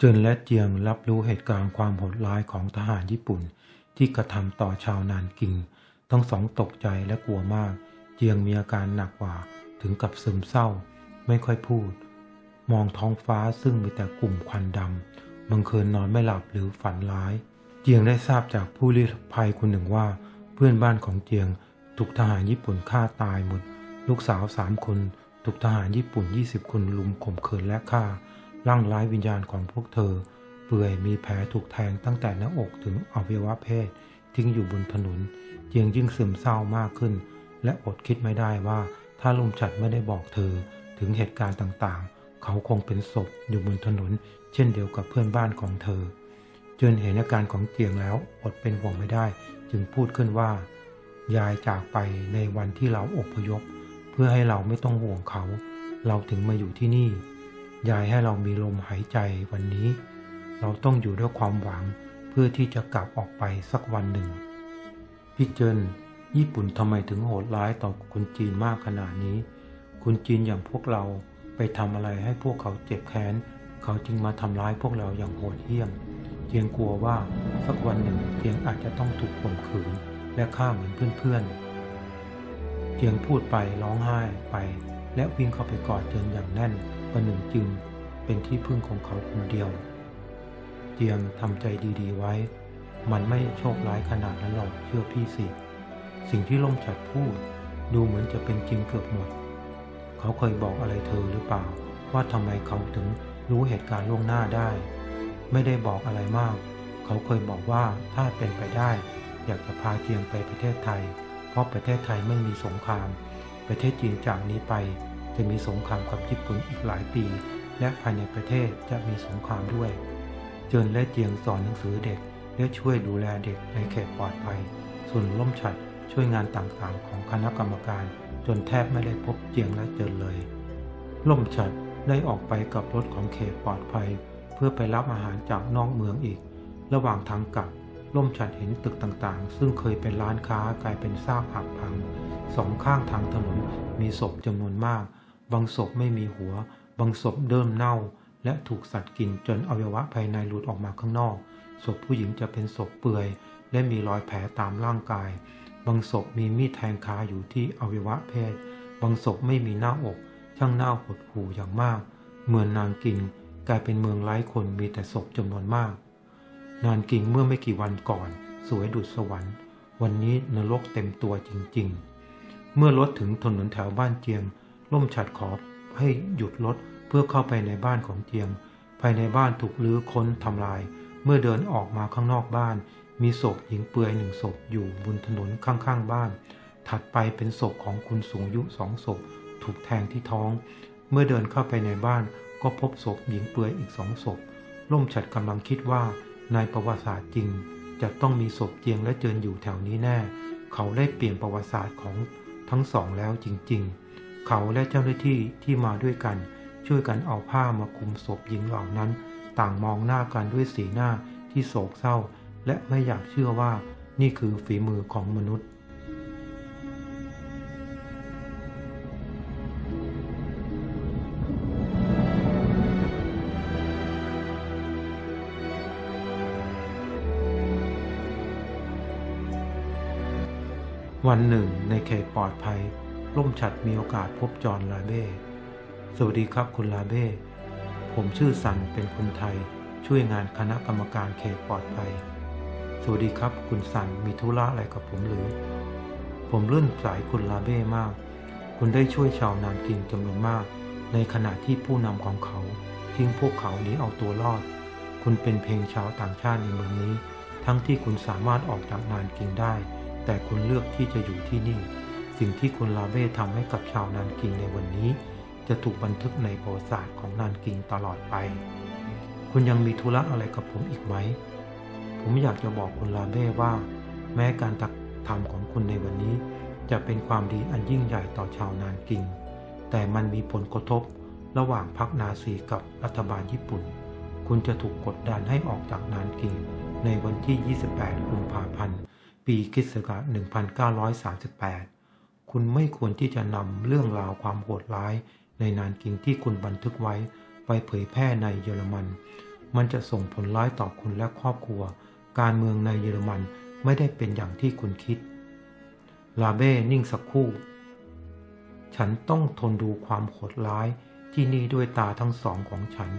เจนและเจียงรับรู้เหตุการณ์ความโหดร้ายของทหารญี่ปุ่น ที่กระทำต่อชาวนานกิง ทั้งสองตกใจและกลัวมาก เจียงมีอาการหนักกว่าถึงกับซึมเศร้า ไม่ค่อยพูด มองท้องฟ้าซึ่งมีแต่กลุ่มควันดำบางคืนนอนไม่หลับหรือฝันร้าย เจียงได้ทราบจากผู้ลี้ภัยคนหนึ่งว่า เพื่อนบ้านของเจียงถูกทหารญี่ปุ่นฆ่าตายหมด ลูกสาวสามคนถูกทหารญี่ปุ่น 20 คนลุมข่มขืนและฆ่า ร่างร้ายวิญญาณของพวกเธอ เปื่อยมีแผลถูกแทงตั้งแต่หน้าอกถึงอวัยวะเพศ ทิ้งอยู่บนถนนเจียงยิ่งซึมเศร้ามากขึ้น และอดคิดไม่ได้ว่าถ้าลุงฉัดไม่ได้บอกเธอถึงเหตุการณ์ต่างๆ เขาคงเป็นศพอยู่บนถนน เช่นเดียวกับเพื่อนบ้านของเธอจนเห็นอาการของเจียงแล้วอดเป็นห่วงไม่ได้ จึงพูดขึ้นว่า ยายจากไปในวันที่เราอพยพ เพื่อให้เราไม่ต้องห่วงเขา เราถึงมาอยู่ที่นี่ ยายให้เรามีลมหายใจวันนี้ เราต้องอยู่ด้วยความหวังเพื่อที่จะกลับออกไปสักวันหนึ่ง พี่เจินญี่ปุ่นทำไมถึงโหดร้ายต่อคนจีนมากขนาดนี้ คนจีนอย่างพวกเราไปทำอะไรให้พวกเขาเจ็บแค้น เขาจึงมาทำร้ายพวกเราอย่างโหดเหี้ยม เจียงกลัวว่าสักวันหนึ่งเจียงอาจจะต้องถูกข่มขืนและฆ่าเหมือนเพื่อนๆ เจียงพูดไปร้องไห้ไป และวิ่งเข้าไปกอดเจินอย่างแน่น ประหนึ่งจึงเป็นที่พึ่งของเขาคนเดียวเจียงทำใจดีๆไว้ มันไม่โชคร้ายขนาดนั้นหรอกเชื่อพี่สิ สิ่งที่ล่มฉัดพูด ดูเหมือนจะเป็นจริงเกือบหมด เขาเคยบอกอะไรเธอหรือเปล่า ว่าทำไมเขาถึงรู้เหตุการณ์ล่วงหน้าได้ ไม่ได้บอกอะไรมาก เขาเคยบอกว่าถ้าเป็นไปได้ อยากจะพาเจียงไปประเทศไทย เพราะประเทศไทยไม่มีสงคราม ประเทศจีนจากนี้ไป จะมีสงครามกับญี่ปุ่นอีกหลายปี และภายในประเทศจะมีสงครามด้วย เจินและเจียงสอนหนังสือเด็ก และช่วยดูแลเด็กในเขตปลอดภัย ส่วนล่มฉัดช่วยงานต่างๆ ของคณะกรรมการ จนแทบไม่ได้พบเจียงและเจินเลย ล่มฉัดได้ออกไปกับรถของเขตปลอดภัย เพื่อไปรับอาหารจากนอกเมืองอีก ระหว่างทางกลับล่มฉัดเห็นตึกต่างๆ ซึ่งเคยเป็นร้านค้ากลายเป็นซากหักพัง สองข้างทางถนนมีศพจำนวนมาก บางศพไม่มีหัว บางศพเริ่มเน่า และถูกสัตว์กินจนอวัยวะภายในหลุดออกมาข้างนอก ศพผู้หญิงจะเป็นศพเปื่อย และมีรอยแผลตามร่างกาย บางศพมีมีดแทงคาอยู่ที่อวัยวะเพศ บางศพไม่มีหน้าอก ช่างหน้าหดหู่อย่างมาก เมืองนางกิงกลายเป็นเมืองไร้คนมีแต่ศพจำนวนมาก นานกิงเมื่อไม่กี่วันก่อน สวยดุจสวรรค์ วันนี้นรกเต็มตัวจริง ๆ เมื่อรถถึงถนนแถวบ้านเจียง ล่มฉัดขอให้หยุดรถเพื่อเข้าไปในบ้านของเจียง ภายในบ้านถูกลื้อค้นทำลาย เมื่อเดินออกมาข้างนอกบ้าน มีศพหญิงเปลือยหนึ่งศพอยู่บนถนนข้างๆบ้าน ถัดไปเป็นศพของคุณสูงอายุสองศพ ถูกแทงที่ท้อง เมื่อเดินเข้าไปในบ้านก็พบศพหญิงเปลือยอีกสองศพ ล่มฉัดกำลังคิดว่าในประวัติศาสตร์จริง จะต้องมีศพเจียงและเจินอยู่แถวนี้แน่ เขาได้เปลี่ยนประวัติศาสตร์ของทั้งสองแล้วจริง ๆ เขาและเจ้าหน้าที่ที่มาด้วยกัน ช่วยกันเอาผ้ามาคลุมศพหญิงเหล่านั้น ต่างมองหน้ากันด้วยสีหน้าที่โศกเศร้า และไม่อยากเชื่อว่านี่คือฝีมือของมนุษย์วันหนึ่งในเขตปลอดภัย ร่มฉัดมีโอกาสพบจอห์นลาเบ้ สวัสดีครับคุณลาเบ้ ผมชื่อสันเป็นคนไทย ช่วยงานคณะกรรมการเขตปลอดภัย สวัสดีครับคุณสันมีธุระอะไรกับผมหรือ ผมเลื่อนสายคุณลาเบ้มาก คุณได้ช่วยชาวนานกินจำนวนมาก ในขณะที่ผู้นำของเขาทิ้งพวกเขาหนีเอาตัวรอด คุณเป็นเพลงชาวต่างชาติในเมืองนี้ ทั้งที่คุณสามารถออกจากนานกิงได้ แต่คุณเลือกที่จะอยู่ที่นี่ สิ่งที่คุณลาเบ้ทำให้กับชาวนานกิงในวันนี้ จะถูกบันทึกในประวัติศาสตร์ของนานกิงตลอดไป คุณยังมีธุระอะไรกับผมอีกไหม ผมอยากจะบอกคุณลาเบ้ว่า แม้การตักทำของคุณในวันนี้ จะเป็นความดีอันยิ่งใหญ่ต่อชาวนานกิง แต่มันมีผลกระทบระหว่างพรรคนาซีกับรัฐบาลญี่ปุ่น คุณจะถูกกดดันให้ออกจากนานกิง ในวันที่ 28 กุมภาพันธ์ ปีคริสต์ศัก1938 คุณไม่ควรที่จะนำเรื่องราวความโหดร้าย ในนานกิงที่คุณบันทึกไว้ ไปเผยแพร่ในเยอรมัน มันจะส่งผลร้ายต่อคุณและครอบครัว การเมืองในเยอรมันไม่ได้เป็นอย่างที่คุณคิด ลาเบ้นิ่งสักครู่ ฉันต้องทนดูความโหดร้ายที่นี่ด้วยตาทั้งสองของฉัน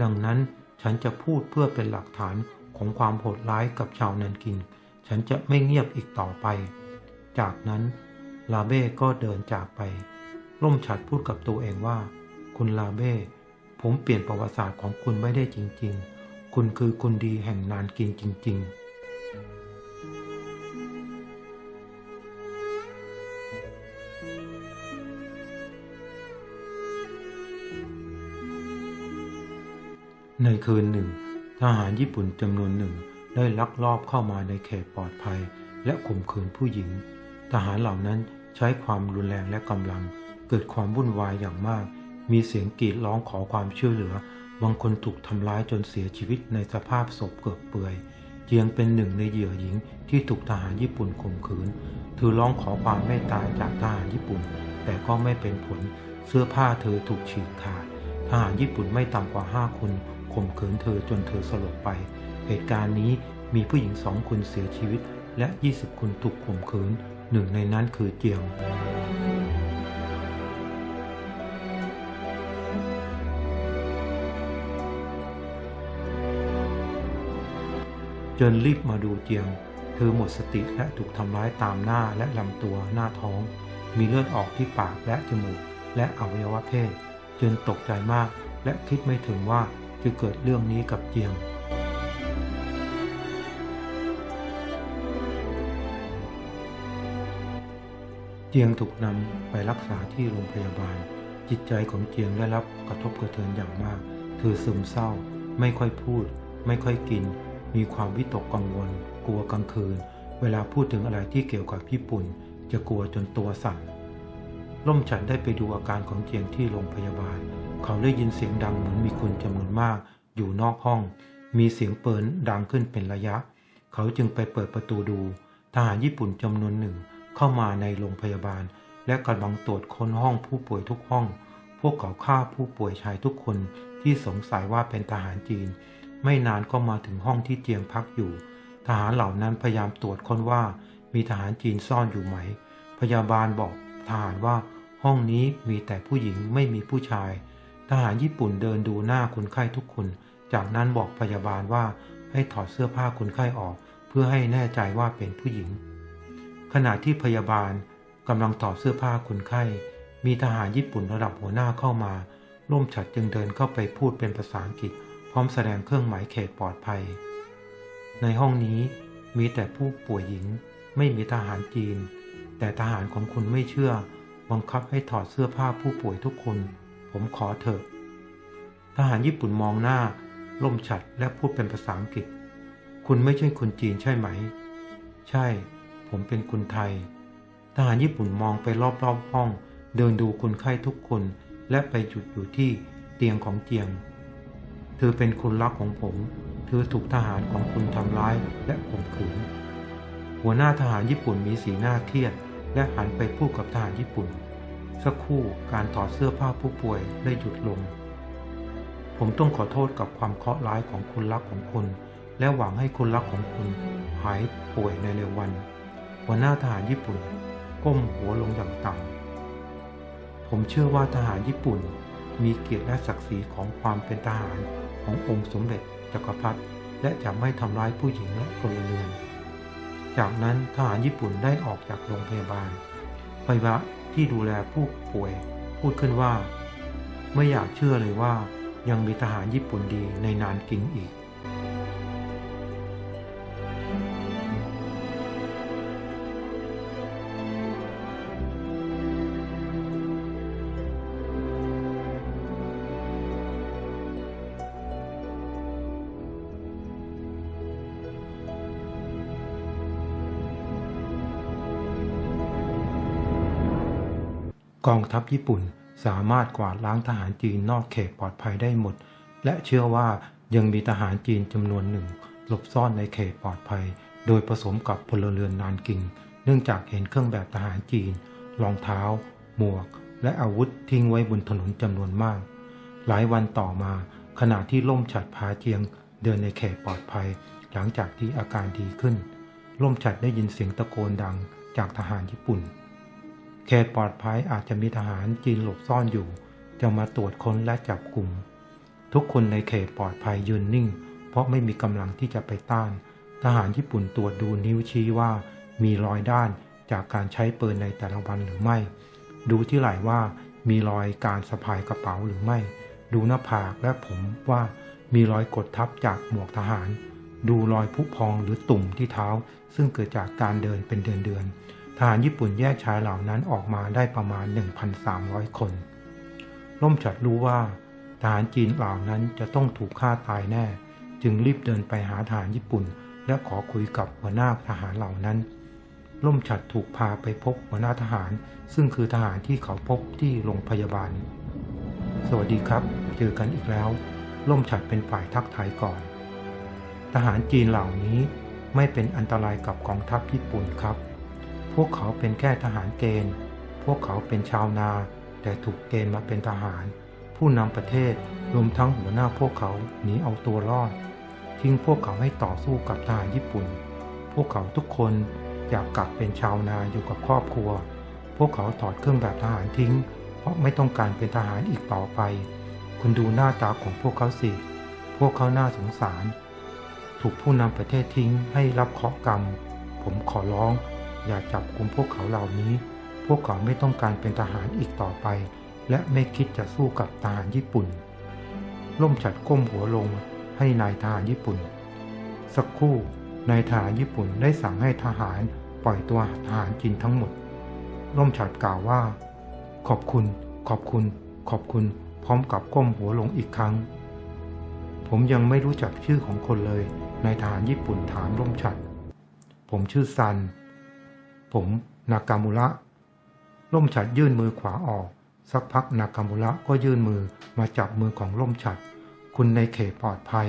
ดังนั้นฉันจะพูดเพื่อเป็นหลักฐานของความโหดร้ายกับชาวนันกิน ฉันจะไม่เงียบอีกต่อไป จากนั้น ลาเบ้ก็เดินจากไปร่มฉัดพูดกับตัวเองว่า คุณลาเบ้ผมเปลี่ยนประวัติศาสตร์ของคุณไม่ได้จริง ๆ คุณคือคนดีแห่งนานกินจริง ๆในคืนหนึ่ง ทหารญี่ปุ่นจำนวนหนึ่งได้ลักลอบเข้ามาในเขตปลอดภัย และข่มขืนผู้หญิง ทหารเหล่านั้น ใช้ความรุนแรงและกำลัง เกิดความวุ่นวายอย่างมาก มีเสียงกรีดร้องขอความช่วยเหลือ บางคนถูกทำร้ายจนเสียชีวิตในสภาพศพเกือบเปื่อยเจียงเป็นหนึ่งในเหยื่อหญิงที่ถูกทหารญี่ปุ่นข่มขืนเธอร้องขอความเมตตาจากทหารญี่ปุ่น แต่ก็ไม่เป็นผล เสื้อผ้าเธอถูกฉีกขาดทหารญี่ปุ่นไม่ต่ำกว่าห้าคนข่มขืนเธอจนเธอสลบไป เหตุการณ์นี้มีผู้หญิงสองคนเสียชีวิตและ 20 คนถูกข่มขืน หนึ่งในนั้นคือเจียง เจินรีบมาดูเจียง เธอหมดสติและถูกทำร้ายตามหน้าและลำตัวหน้าท้อง มีเลือดออกที่ปากและจมูก และอวัยวะเพศ เจินตกใจมากและคิดไม่ถึงว่าจะเกิดเรื่องนี้กับเจียง เจียงถูกนำไปรักษาที่โรงพยาบาล จิตใจของเจียงได้รับกระทบกระเทือนอย่างมาก เธอซึมเศร้า ไม่ค่อยพูด ไม่ค่อยกิน มีความวิตกกังวล กลัวกลางคืน เวลาพูดถึงอะไรที่เกี่ยวกับญี่ปุ่น จะกลัวจนตัวสั่นร่มฉันได้ไปดูอาการของเจียงที่โรงพยาบาล เขาได้ยินเสียงดังเหมือนมีคนจำนวนมาก อยู่นอกห้อง มีเสียงเปืนดังขึ้นเป็นระยะ เขาจึงไปเปิดประตูดู ทหารญี่ปุ่นจำนวนหนึ่ง เข้ามาในโรงพยาบาล และกำลังตรวจค้นห้องผู้ป่วยทุกห้อง พวกเขาฆ่าผู้ป่วยชายทุกคนที่สงสัยว่าเป็นทหารจีน ไม่นานก็มาถึงห้องที่เจียงพักอยู่ ทหารเหล่านั้นพยายามตรวจค้นว่ามีทหารจีนซ่อนอยู่ไหม พยาบาลบอกทหารว่าห้องนี้มีแต่ผู้หญิงไม่มีผู้ชาย ทหารญี่ปุ่นเดินดูหน้าคนไข้ทุกคน จากนั้นบอกพยาบาลว่าให้ถอดเสื้อผ้าคนไข้ออก เพื่อให้แน่ใจว่าเป็นผู้หญิง ขณะที่พยาบาลกำลังถอดเสื้อผ้าคนไข้ มีทหารญี่ปุ่นระดับหัวหน้าเข้ามา ร่มฉัดจึงเดินเข้าไปพูดเป็นภาษาอังกฤษ พร้อมแสดงเครื่องหมายเขตปลอดภัย ในห้องนี้มีแต่ผู้ป่วยหญิง ไม่มีทหารจีน แต่ทหารของคุณไม่เชื่อ บังคับให้ถอดเสื้อผ้าผู้ป่วยทุกคน ผมขอเถอะ ทหารญี่ปุ่นมองหน้า ล่มฉัดและพูดเป็นภาษาอังกฤษ คุณไม่ใช่คนจีนใช่ไหม ใช่ ผมเป็นคนไทย ทหารญี่ปุ่นมองไปรอบๆห้อง เดินดูคนไข้ทุกคน และไปหยุดอยู่ที่เตียงของเจียง เธอเป็นคนรักของผม เธอถูกทหารของคุณทำร้ายและข่มขืน หัวหน้าทหารญี่ปุ่นมีสีหน้าเครียด และหันไปพูดกับทหารญี่ปุ่น สักครู่การถอดเสื้อผ้าผู้ป่วยได้หยุดลง ผมต้องขอโทษกับความเคราะห์ร้ายของคนรักของคุณและหวังให้คนรักของคุณหายป่วยในเร็ววัน หัวหน้าทหารญี่ปุ่น ก้มหัวลงอย่างต่ำผมเชื่อว่าทหารญี่ปุ่นมีเกียรติและศักดิ์ศรีของความเป็นทหารขององค์สมเด็จจักรพรรดิและจะไม่ทำร้ายผู้หญิงและพลเรือน จากนั้นทหารญี่ปุ่นได้ออกจากโรงพยาบาลพยาบาลที่ดูแลผู้ป่วย พูดขึ้นว่า ไม่อยากเชื่อเลยว่ายังมีทหารญี่ปุ่นดีในนานกิงอีก กองทัพญี่ปุ่นสามารถกวาดล้างทหารจีนนอกเขตปลอดภัยได้หมด และเชื่อว่ายังมีทหารจีนจำนวนหนึ่ง หลบซ่อนในเขตปลอดภัย โดยผสมกับพลเรือนนานกิง เนื่องจากเห็นเครื่องแบบทหารจีน รองเท้า หมวก และอาวุธทิ้งไว้บนถนนจำนวนมาก หลายวันต่อมา ขณะที่ล่มฉัดพาเจียง เดินในเขตปลอดภัย หลังจากที่อาการดีขึ้น ล่มฉัดได้ยินเสียงตะโกนดังจากทหารญี่ปุ่น เขตปลอดภัยอาจจะมีทหารจีนหลบซ่อนอยู่ จะมาตรวจค้นและจับกลุ่ม ทุกคนในเขตปลอดภัยยืนนิ่ง เพราะไม่มีกำลังที่จะไปต้าน ทหารญี่ปุ่นตรวจดูนิ้วชี้ว่ามีรอยด้านจากการใช้ปืนในแต่ละวันหรือไม่ ดูที่ไหล่ว่ามีรอยการสะพายกระเป๋าหรือไม่ ดูหน้าผากและผมว่ามีรอยกดทับจากหมวกทหาร ดูรอยผุพองหรือตุ่มที่เท้า ซึ่งเกิดจากการเดินเป็นเดือนๆ ทหารญี่ปุ่นแยกชายเหล่านั้นออกมาได้ประมาณ 1,300 คน ล่มฉัดรู้ว่าทหารจีนเหล่านั้นจะต้องถูกฆ่าตายแน่ จึงรีบเดินไปหาทหารญี่ปุ่น และขอคุยกับหัวหน้าทหารเหล่านั้น ล่มฉัดถูกพาไปพบหัวหน้าทหาร ซึ่งคือทหารที่เขาพบที่โรงพยาบาล สวัสดีครับ เจอกันอีกแล้ว ล่มฉัดเป็นฝ่ายทักทายก่อน ทหารจีนเหล่านี้ไม่เป็นอันตรายกับกองทัพญี่ปุ่นครับ พวกเขาเป็นแค่ทหารเกณฑ์ พวกเขาเป็นชาวนา แต่ถูกเกณฑ์มาเป็นทหาร ผู้นำประเทศรวมทั้งหัวหน้าพวกเขาหนีเอาตัวรอด ทิ้งพวกเขาให้ต่อสู้กับทหารญี่ปุ่น พวกเขาทุกคนอยากกลับเป็นชาวนาอยู่กับครอบครัว พวกเขาถอดเครื่องแบบทหารทิ้ง เพราะไม่ต้องการเป็นทหารอีกต่อไป คุณดูหน้าตาของพวกเขาสิ พวกเขาน่าสงสาร ถูกผู้นำประเทศทิ้งให้รับเคราะห์กรรม ผมขอร้อง อย่าจับกลุ่มพวกเขาเหล่านี้ พวกเขาไม่ต้องการเป็นทหารอีกต่อไป และไม่คิดจะสู้กับทหารญี่ปุ่น ล่มฉัดก้มหัวลงให้นายทหารญี่ปุ่น สักครู่นายทหารญี่ปุ่นได้สั่งให้ทหารปล่อยตัวทหารจีนทั้งหมด ล่มฉัดกล่าวว่า ขอบคุณ ขอบคุณ ขอบคุณ พร้อมกับก้มหัวลงอีกครั้ง ผมยังไม่รู้จักชื่อของคนเลยนายทหารญี่ปุ่นถามล่มฉัด ผมชื่อซัน ผมนากามุระล่มฉัดยื่นมือขวาออก สักพักนากามุระก็ยื่นมือมาจับมือของล่มฉัด คุณในเขตปลอดภัย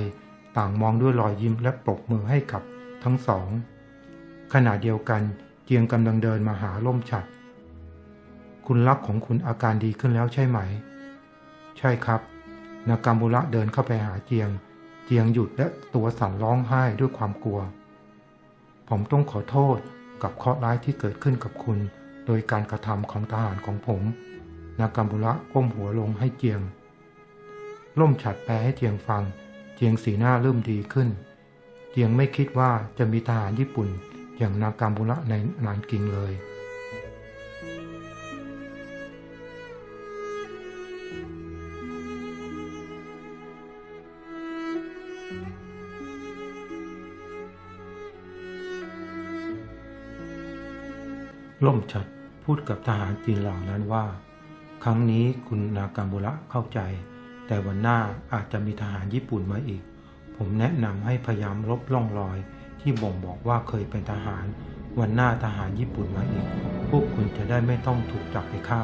ต่างมองด้วยรอยยิ้มและปรบมือให้กับทั้งสอง ขณะเดียวกันเจียงกำลังเดินมาหาล่มฉัด คุณรักของคุณอาการดีขึ้นแล้วใช่ไหม ใช่ครับ นากามุระเดินเข้าไปหาเจียง เจียงหยุดและตัวสั่นร้องไห้ด้วยความกลัว ผมต้องขอโทษ กับเคราะห์ร้ายที่เกิดขึ้นกับคุณ โดยการกระทำของทหารของผมนากามุระก้มหัวลงให้เจียง ล่มฉัดแปลให้เจียงฟัง เจียงสีหน้าเริ่มดีขึ้น เจียงไม่คิดว่าจะมีทหารญี่ปุ่น อย่างนากามุระในนานกิงเลย ล่มฉัดพูดกับทหารจีนเหล่านั้นว่า ครั้งนี้คุณนากามุระเข้าใจ แต่วันหน้าอาจจะมีทหารญี่ปุ่นมาอีก ผมแนะนำให้พยายามลบล่องรอย ที่บ่งบอกว่าเคยเป็นทหาร วันหน้าทหารญี่ปุ่นมาอีก พวกคุณจะได้ไม่ต้องถูกจับไปฆ่า